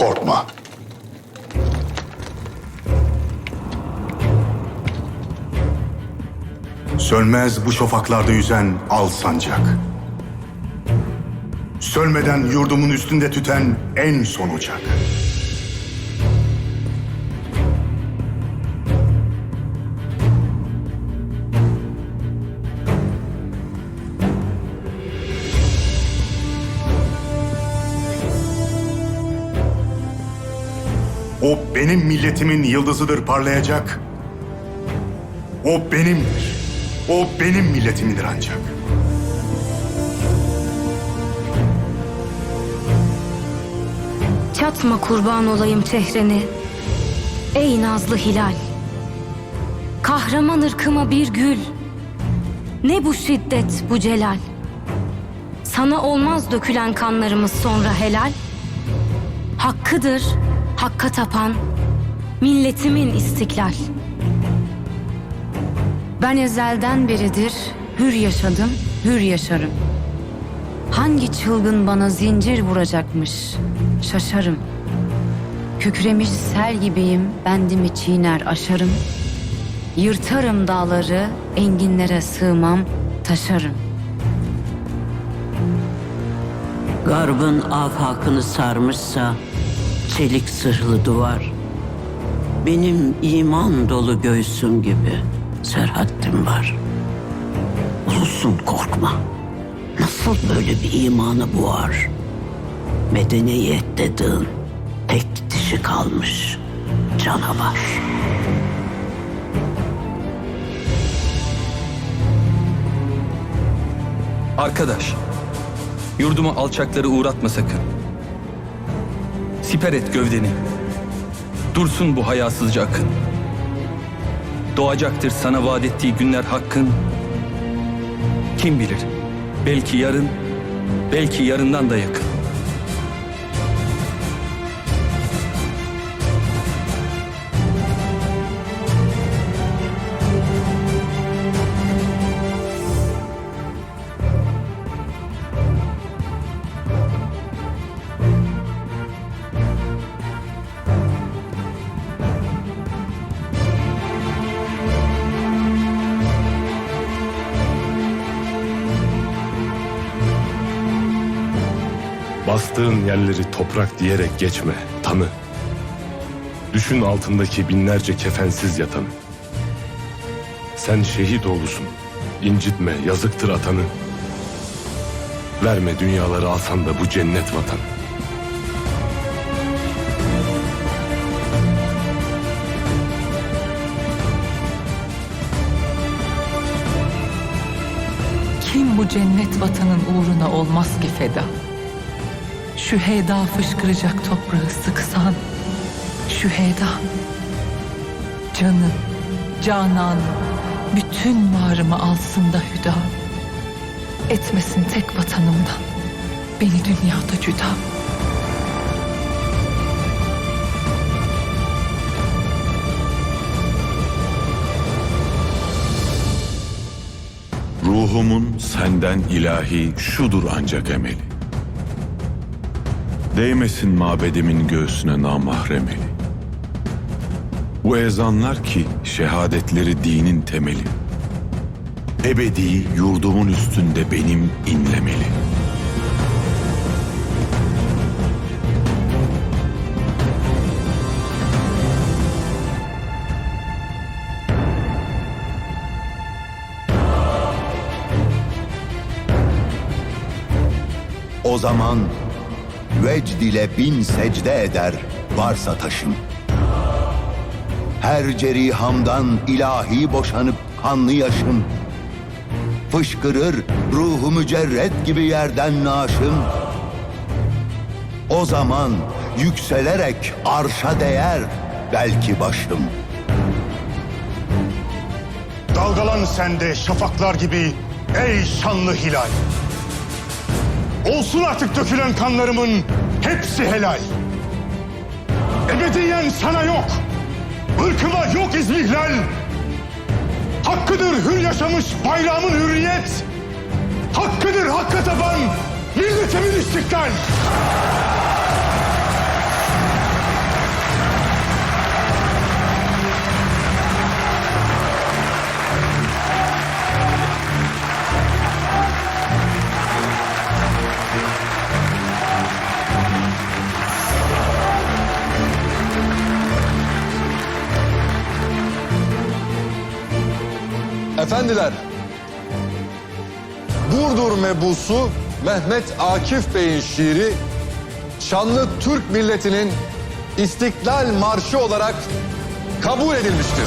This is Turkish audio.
Korkma. Sönmez bu şafaklarda yüzen al sancak. Sönmeden yurdumun üstünde tüten en son ocak. O benim milletimin yıldızıdır parlayacak. O benimdir. O benim milletimindir ancak. Çatma kurban olayım çehreni. Ey nazlı hilal. Kahraman ırkıma bir gül. Ne bu şiddet, bu celal. Sana olmaz dökülen kanlarımız sonra helal. Hakkıdır, hakka tapan, milletimin istiklal. Ben ezelden beridir hür yaşadım, hür yaşarım. Hangi çılgın bana zincir vuracakmış? Şaşarım. Kükremiş sel gibiyim, bendimi çiğner aşarım. Yırtarım dağları, enginlere sığmam, taşarım. Garbın afakını sarmışsa çelik sırlı duvar. Benim iman dolu göğsüm gibi serhattim var. Ulusun korkma. Nasıl böyle bir imanı boğar? Medeniyet dediğin tek dişi kalmış canavar. Arkadaş, yurduma alçakları uğratma sakın. Siper et gövdeni. Dursun bu hayasızca akın. Doğacaktır sana vaat ettiği günler hakkın. Kim bilir, belki yarın, belki yarından da yakın. Bastığın yerleri toprak diyerek geçme, tanı. Düşün altındaki binlerce kefensiz yatanı. Sen şehit oğlusun, incitme, yazıktır atanı. Verme dünyaları alsan da bu cennet vatan. Kim bu cennet vatanın uğruna olmaz ki feda? Şüheda fışkıracak toprağı sıksan. Şüheda. Canım, canan, bütün varımı alsın da hüda. Etmesin tek vatanımdan. Beni dünyada cüda. Ruhumun senden ilahi şudur ancak emeli. Değmesin mabedimin göğsüne namahremeli. Bu ezanlar ki şehadetleri dinin temeli. Ebedi yurdumun üstünde benim inlemeli. O zaman vecd ile bin secde eder varsa taşım. Her cerihamdan ilahi boşanıp kanlı yaşım. Fışkırır ruhu mücerret gibi yerden naşım. O zaman yükselerek arşa değer belki başım. Dalgalan sende şafaklar gibi ey şanlı hilal. Olsun artık dökülen kanlarımın hepsi helal. Ebediyen sana yok. Irkıma yok izmihlal. Hakkıdır hür yaşamış bayrağımın hürriyet. Hakkıdır hakka taban milletimin istiklal. Efendiler, Burdur mebusu Mehmet Akif Bey'in şiiri şanlı Türk milletinin İstiklal Marşı olarak kabul edilmiştir.